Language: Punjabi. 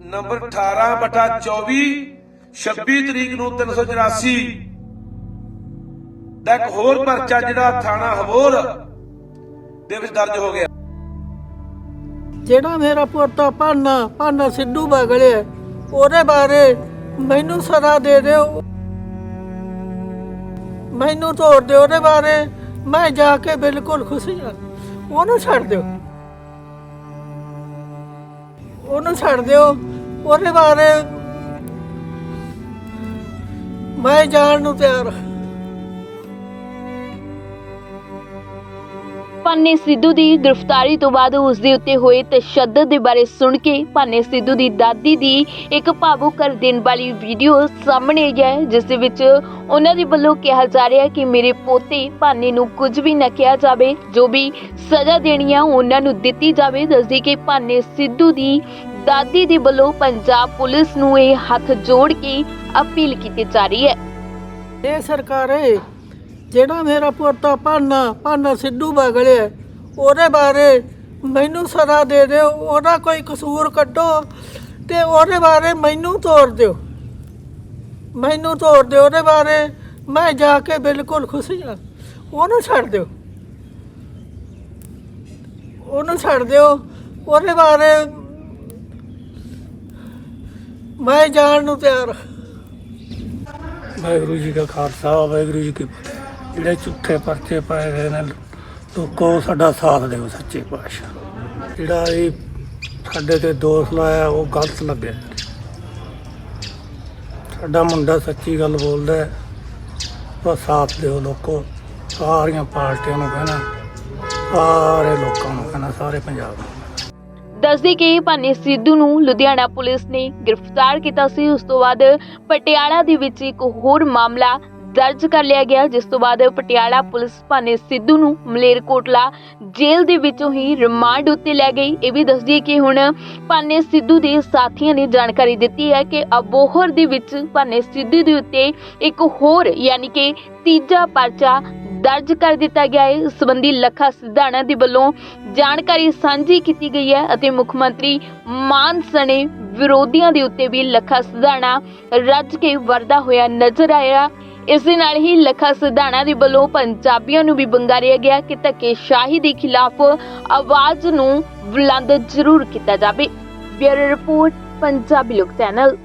ਨੰਬਰ 18 ਬਟਾ 24 26 ਤਰੀਕ ਨੂੰ 384 ਦਾ ਇੱਕ ਹੋਰ ਪਰਚਾ ਜਿਹੜਾ ਥਾਣਾ ਹਵੋਰ ਦੇ ਵਿੱਚ ਦਰਜ ਹੋ ਗਿਆ। ਜਿਹੜਾ ਮੇਰਾ ਪੋਤਾ ਪਾਨਾ ਪਾਨਾ ਸਿੱਧੂ ਬਗੜਿਆ ਉਹਦੇ ਬਾਰੇ ਮੈਨੂੰ ਸਦਾ ਦੇ ਦਿਓ। ਮੈਨੂੰ ਤੋੜ ਦਿਓ, ਉਹਦੇ ਬਾਰੇ ਮੈਂ ਜਾ ਕੇ ਬਿਲਕੁਲ ਖੁਸ਼ੀ ਹਾਂ। ਉਹਨੂੰ ਛੱਡ ਦਿਓ। ਉਹਨੂੰ ਛੱਡ ਦਿਓ। ਉਹਦੇ ਬਾਰੇ ਮੈਂ ਜਾਣ ਨੂੰ ਤਿਆਰ ਹਾਂ। ਭਾਨੇ ਸਿੱਧੂ ਦੀ ਗ੍ਰਿਫਤਾਰੀ ਤੋਂ ਬਾਅਦ ਉਸ ਦੇ ਉੱਤੇ ਹੋਏ ਤਸ਼ੱਦਦ ਦੇ ਬਾਰੇ ਸੁਣ ਕੇ ਭਾਨੇ ਸਿੱਧੂ ਦੀ ਦਾਦੀ ਦੀ ਇੱਕ ਭਾਵੁਕ ਕਰ ਦੇਣ ਵਾਲੀ ਵੀਡੀਓ ਸਾਹਮਣੇ ਆਈ ਹੈ, ਜਿਸ ਦੇ ਵਿੱਚ ਉਹਨਾਂ ਦੇ ਵੱਲੋਂ ਕਿਹਾ ਜਾ ਰਿਹਾ ਹੈ ਕਿ ਮੇਰੇ ਪੋਤੇ ਭਾਨੇ ਨੂੰ ਕੁਝ ਵੀ ਨਾ ਕਿਹਾ ਜਾਵੇ, ਜੋ ਵੀ ਸਜ਼ਾ ਦੇਣੀ ਆ ਉਹਨਾਂ ਨੂੰ ਦਿੱਤੀ ਜਾਵੇ, ਦੱਸਦੀ ਕਿ ਭਾਨੇ ਸਿੱਧੂ ਦੀ ਦਾਦੀ ਦੇ ਵੱਲੋਂ ਪੰਜਾਬ ਪੁਲਿਸ ਨੂੰ ਇਹ ਹੱਥ ਜੋੜ ਕੇ ਅਪੀਲ ਕੀਤੀ ਜਾ ਰਹੀ ਹੈ। ਇਹ ਸਰਕਾਰੇ ਜਿਹੜਾ ਮੇਰਾ ਪੋਤਾ ਭਾਨਾ ਭਾਨਾ ਸਿੱਧੂ ਬਗੜਿਆ ਉਹਦੇ ਬਾਰੇ ਮੈਨੂੰ ਸਦਾ ਦੇ ਦਿਓ, ਉਹਦਾ ਕੋਈ ਕਸੂਰ ਕੱਢੋ ਤੇ ਉਹਦੇ ਬਾਰੇ ਮੈਨੂੰ ਤੋੜ ਦਿਓ। ਮੈਨੂੰ ਤੋੜ ਦਿਓ, ਉਹਦੇ ਬਾਰੇ ਮੈਂ ਜਾ ਕੇ ਬਿਲਕੁਲ ਖੁਸ਼ ਹਾਂ ਉਹਨੂੰ ਛੱਡ ਦਿਓ। ਉਹਨੂੰ ਛੱਡ ਦਿਓ। ਉਹਦੇ ਬਾਰੇ ਮੈਂ ਜਾਣ ਨੂੰ ਤਿਆਰ। ਹਾਂ ਵਾਹਿਗੁਰੂ ਜੀ ਕਾ ਖਾਲਸਾ, ਵਾਹਿਗੁਰੂ ਜੀ ਕੀ ਫਤਿਹ। ਜਿਹੜੇ ਝੂਠੇ ਪਰਚੇ ਪਾਏ ਗਏ ਨੇ, ਲੋਕੋ ਸਾਡਾ ਸਾਥ ਦਿਓ ਸੱਚੇ ਪਾਤਸ਼ਾਹ। ਜਿਹੜਾ ਇਹ ਸਾਡੇ ਤੇ ਦੋਸ਼ ਲਾਇਆ, ਉਹ ਗਲਤ ਲੱਗਿਆ ਸਾਡਾ ਮੁੰਡਾ ਸੱਚੀ ਗੱਲ ਬੋਲਦਾ ਹੈ ਬਸ ਸਾਥ ਦਿਓ ਲੋਕੋ। ਸਾਰੀਆਂ ਪਾਰਟੀਆਂ ਨੂੰ ਕਹਿਣਾ, ਸਾਰੇ ਲੋਕਾਂ ਨੂੰ ਕਹਿਣਾ, ਸਾਰੇ ਪੰਜਾਬ ਨੂੰ। ਦੱਸਦੀ ਕਿ ਭਾਨੇ ਸਿੱਧੂ ਨੂੰ ਲੁਧਿਆਣਾ ਪੁਲਿਸ ਨੇ ਗ੍ਰਿਫਤਾਰ ਕੀਤਾ ਸੀ। ਉਸ ਤੋਂ ਬਾਅਦ ਪਟਿਆਲਾ ਦੇ ਵਿੱਚ ਇੱਕ ਹੋਰ ਮਾਮਲਾ ਦਰਜ ਕਰ ਲਿਆ ਗਿਆ। ਜਿਸ ਤੋਂ ਬਾਅਦ ਪਟਿਆਲਾ ਪੁਲਿਸ ਭਾਨੇ ਸਿੱਧੂ ਨੂੰ ਮਲੇਰਕੋਟਲਾ ਜੇਲ੍ਹ ਦੇ ਵਿੱਚੋਂ ਹੀ ਰਿਮਾਂਡ ਉੱਤੇ ਲੈ ਗਈ। ਇਹ ਵੀ ਦੱਸਦੀ ਕਿ ਹੁਣ ਭਾਨੇ ਸਿੱਧੂ ਦੇ ਸਾਥੀਆਂ ਨੇ ਜਾਣਕਾਰੀ ਦਿੱਤੀ ਹੈ ਕਿ ਅਬੋਹਰ ਦੇ ਵਿੱਚ ਭਾਨੇ ਸਿੱਧੂ ਦੇ ਉੱਤੇ ਇੱਕ ਹੋਰ ਯਾਨੀ ਕਿ ਤੀਜਾ ਪਰਚਾ ਦਰਜ ਕਰ ਦਿੱਤਾ ਗਿਆ ਹੈ। ਇਸ ਸੰਬੰਧੀ ਲੱਖਾ ਸਿਧਾਣਾ ਦੇ ਵੱਲੋਂ ਜਾਣਕਾਰੀ ਸਾਂਝੀ ਕੀਤੀ ਗਈ ਹੈ ਅਤੇ ਮੁੱਖ ਮੰਤਰੀ ਮਾਨ ਸਣੇ ਵਿਰੋਧੀਆਂ ਦੇ ਉੱਤੇ ਵੀ ਲੱਖਾ ਸਿਧਾਣਾ ਰੱਜ ਕੇ ਵਰਦਾ ਹੋਇਆ ਨਜ਼ਰ ਆਇਆ। ਇਸ ਦੇ ਨਾਲ ਹੀ ਲੱਖਾ ਸਿਧਾਣਾ ਦੇ ਵੱਲੋਂ ਪੰਜਾਬੀਆਂ ਨੂੰ ਵੀ ਬੰਗਾਰਿਆ ਗਿਆ ਕਿ ਧੱਕੇਸ਼ਾਹੀ ਦੇ ਖਿਲਾਫ ਆਵਾਜ਼ ਨੂੰ ਬੁਲੰਦ ਜ਼ਰੂਰ ਕੀਤਾ ਜਾਵੇ। ਬਿਊਰੋ ਰਿਪੋਰਟ, ਪੰਜਾਬੀ ਲੋਕ ਚੈਨਲ।